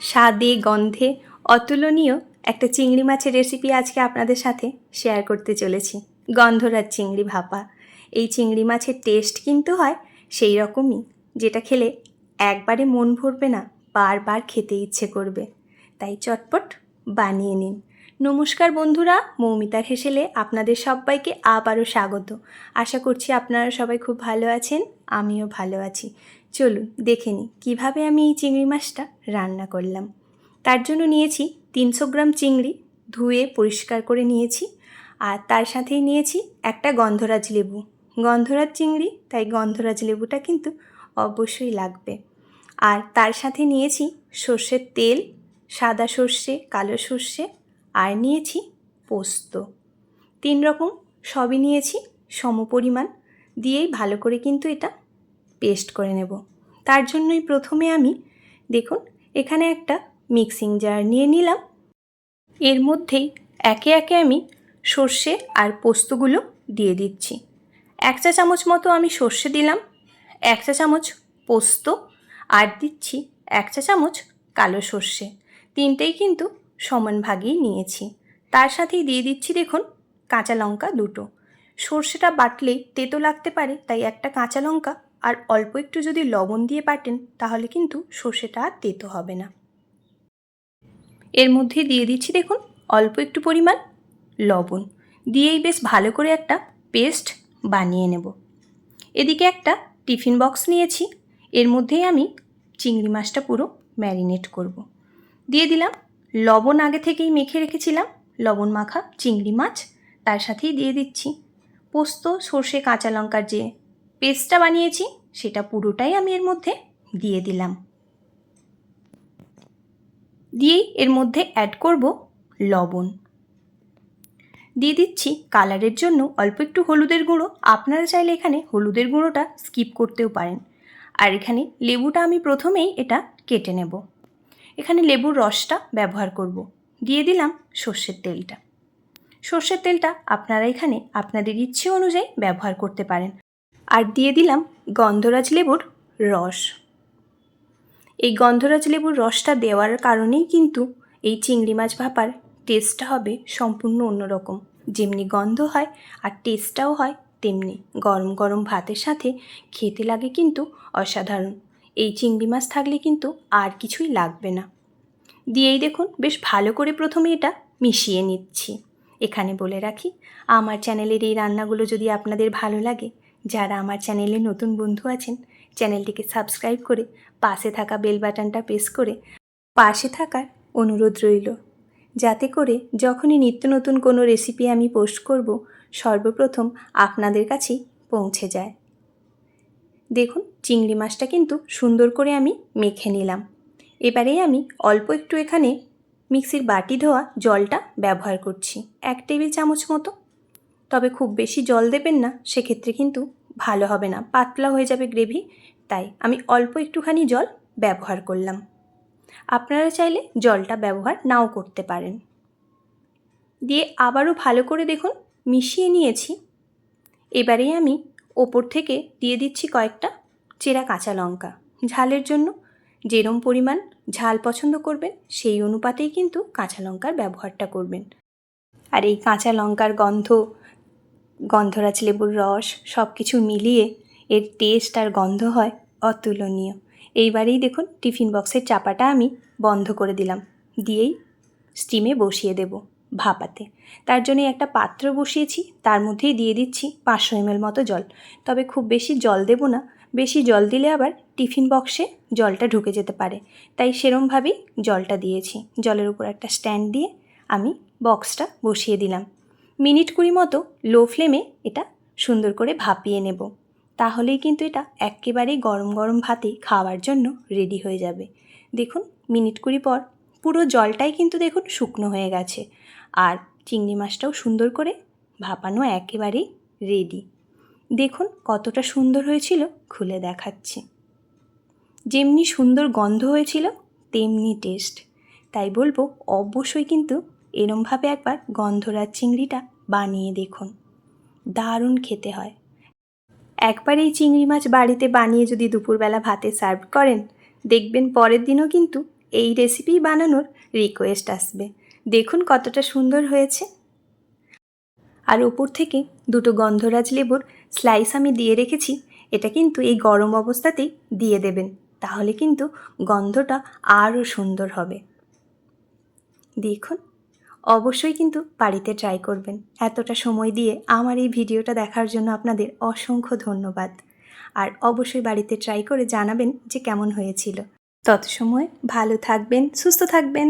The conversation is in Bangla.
স্বাদে, গন্ধে অতুলনীয় একটা চিংড়ি মাছের রেসিপি আজকে আপনাদের সাথে শেয়ার করতে চলেছি। গন্ধরাজ চিংড়ি ভাপা। এই চিংড়ি মাছের টেস্ট কিন্তু হয় সেই রকমই, যেটা খেলে একবারে মন ভরবে না, বারবার খেতে ইচ্ছে করবে। তাই চটপট বানিয়ে নিন। নমস্কার বন্ধুরা, মৌমিতার হেসেলে আপনাদের সবাইকে আবারও স্বাগত। আশা করছি আপনারা সবাই খুব ভালো আছেন, আমিও ভালো আছি। চলুন দেখে নিই কীভাবে আমি এই চিংড়ি মাছটা রান্না করলাম। তার জন্য নিয়েছি তিনশো গ্রাম চিংড়ি ধুয়ে পরিষ্কার করে নিয়েছি আর তার সাথেই নিয়েছি একটা গন্ধরাজ লেবু। গন্ধরাজ চিংড়ি, তাই গন্ধরাজ লেবুটা কিন্তু অবশ্যই লাগবে। আর তার সাথে নিয়েছি সর্ষের তেল, সাদা সর্ষে, কালো সর্ষে আর নিয়েছি পোস্ত। তিন রকম সবই নিয়েছি, সমপরিমাণ। দিয়েই ভালো করে কিন্তু এটা পেস্ট করে নেব। তার জন্যই প্রথমে আমি, দেখুন, এখানে একটা মিক্সিং জার নিয়ে নিলাম। এর মধ্যেই একে একে আমি সর্ষে আর পোস্তগুলো দিয়ে দিচ্ছি। এক চা চামচ মতো আমি সর্ষে দিলাম, এক চা চামচ পোস্ত আর দিচ্ছি এক চা চামচ কালো সর্ষে। তিনটেই কিন্তু সমান ভাগেই নিয়েছি। তার সাথেই দিয়ে দিচ্ছি, দেখুন, কাঁচা লঙ্কা দুটো। সর্ষেটা বাটলেই তেতো লাগতে পারে, তাই একটা কাঁচা লঙ্কা আর অল্প একটু যদি লবণ দিয়ে বাটেন, তাহলে কিন্তু সর্ষেটা আর তেতো হবে না। এর মধ্যে দিয়ে দিচ্ছি দেখুন, অল্প একটু পরিমাণ লবণ। দিয়েই বেশ ভালো করে একটা পেস্ট বানিয়ে নেব। এদিকে একটা টিফিন বক্স নিয়েছি। এর মধ্যেই আমি চিংড়ি মাছটা পুরো ম্যারিনেট করব। দিয়ে দিলাম, লবণ আগে থেকেই মেখে রেখেছিলাম, লবণ মাখা চিংড়ি মাছ। তার সাথেই দিয়ে দিচ্ছি পোস্ত, সর্ষে, কাঁচা লঙ্কার যে পেস্টটা বানিয়েছি, সেটা পুরোটাই আমি এর মধ্যে দিয়ে দিলাম। দিয়েই এর মধ্যে অ্যাড করব লবণ। দিয়ে দিচ্ছি কালারের জন্য অল্প একটু হলুদের গুঁড়ো। আপনারা চাইলে এখানে হলুদের গুঁড়োটা স্কিপ করতেও পারেন। আর এখানে লেবুটা আমি প্রথমেই এটা কেটে নেব। এখানে লেবুর রসটা ব্যবহার করব। দিয়ে দিলাম সর্ষের তেলটা। সর্ষের তেলটা আপনারা এখানে আপনাদের ইচ্ছে অনুযায়ী ব্যবহার করতে পারেন। আর দিয়ে দিলাম গন্ধরাজ লেবুর রস। এই গন্ধরাজ লেবুর রসটা দেওয়ার কারণেই কিন্তু এই চিংড়ি মাছ ভাপার টেস্টটা হবে সম্পূর্ণ অন্যরকম। যেমনি গন্ধ হয় আর টেস্টটাও হয়, তেমনি গরম গরম ভাতের সাথে খেতে লাগে কিন্তু অসাধারণ। এই চিংড়ি মাছ থাকলে কিন্তু আর কিছুই লাগবে না। দিয়েই দেখুন বেশ ভালো করে প্রথমে এটা মিশিয়ে নিচ্ছি। এখানে বলে রাখি, আমার চ্যানেলের এই রান্নাগুলো যদি আপনাদের ভালো লাগে যারা আমার চ্যানেলে নতুন বন্ধু আছেন, চ্যানেলটিকে সাবস্ক্রাইব করে পাশে থাকা বেল বাটনটা প্রেস করে পাশে থাকার অনুরোধ রইল। যাতে করে যখনই নিত্য নতুন কোনো রেসিপি আমি পোস্ট করব, সর্বপ্রথম আপনাদের কাছেই পৌঁছে যায়। দেখুন, চিংড়ি মাছটা কিন্তু সুন্দর করে আমি মেখে নিলাম। এবারে আমি অল্প একটু এখানে মিক্সির বাটি ধোয়া জলটা ব্যবহার করছি। এক টেবিল চামচ মতো তবে খুব বেশি জল দেবেন না, সেক্ষেত্রে কিন্তু ভালো হবে না। পাতলা হয়ে যাবে গ্রেভি, তাই আমি অল্প একটুখানি জল ব্যবহার করলাম। আপনারা চাইলে জলটা ব্যবহার নাও করতে পারেন। দিয়ে আবারও ভালো করে দেখুন, মিশিয়ে নিয়েছি। এবারেই আমি ওপর থেকে দিয়ে দিচ্ছি কয়েকটা চেরা কাঁচা লঙ্কা। ঝালের জন্য যেরম পরিমাণ ঝাল পছন্দ করবেন, সেই অনুপাতেই কিন্তু কাঁচা লঙ্কার ব্যবহারটা করবেন। আর এই কাঁচা লঙ্কার গন্ধ গন্ধরাজ লেবুর রস সব কিছু মিলিয়ে এর টেস্ট আর গন্ধ হয় অতুলনীয়। এইবারেই দেখুন টিফিন বক্সের চাপাটা আমি বন্ধ করে দিলাম। দিয়েই স্টিমে বসিয়ে দেব ভাপাতে। তার জন্য একটা পাত্র বসিয়েছি, তার মধ্যেই দিয়ে দিচ্ছি পাঁচশো এমএল মতো জল। তবে খুব বেশি জল দেব না, বেশি জল দিলে আবার টিফিন বক্সে জলটা ঢুকে যেতে পারে। তাই সেরমভাবেই জলটা দিয়েছি। জলের উপর একটা স্ট্যান্ড দিয়ে আমি বক্সটা বসিয়ে দিলাম। মিনিট কুড়ি মতো লো ফ্লেমে এটা সুন্দর করে ভাপিয়ে নেব। তাহলেই কিন্তু এটা একেবারেই গরম গরম ভাতে খাওয়ার জন্য রেডি হয়ে যাবে। দেখুন, মিনিট কুড়ি পর পুরো জলটাই কিন্তু দেখুন শুকনো হয়ে গেছে। আর চিংড়ি মাছটাও সুন্দর করে ভাপানো একেবারেই রেডি দেখুন, কতটা সুন্দর হয়েছিল, খুলে দেখাচ্ছি। যেমনি সুন্দর গন্ধ হয়েছিল, তেমনি টেস্ট তাই বলব, অবশ্যই কিন্তু এরমভাবে একবার গন্ধরাজ চিংড়িটা বানিয়ে দেখুন। দারুণ খেতে হয়। একবার এই চিংড়ি মাছ বাড়িতে বানিয়ে যদি দুপুরবেলা ভাতে সার্ভ করেন, দেখবেন পরের দিনও কিন্তু এই রেসিপি বানানোর রিকোয়েস্ট আসবে। দেখুন কতটা সুন্দর হয়েছে। আর ওপর থেকে দুটো গন্ধরাজ লেবুর স্লাইস আমি দিয়ে রেখেছি, এটা কিন্তু এই গরম অবস্থাতেই দিয়ে দেবেন, তাহলে কিন্তু গন্ধটা আরও সুন্দর হবে। দেখুন। অবশ্যই কিন্তু বাড়িতে ট্রাই করবেন। এতটা সময় দিয়ে আমার এই ভিডিওটা দেখার জন্য আপনাদের অসংখ্য ধন্যবাদ। আর অবশ্যই বাড়িতে ট্রাই করে জানাবেন যে কেমন হয়েছিল। তত সময় ভালো থাকবেন, সুস্থ থাকবেন।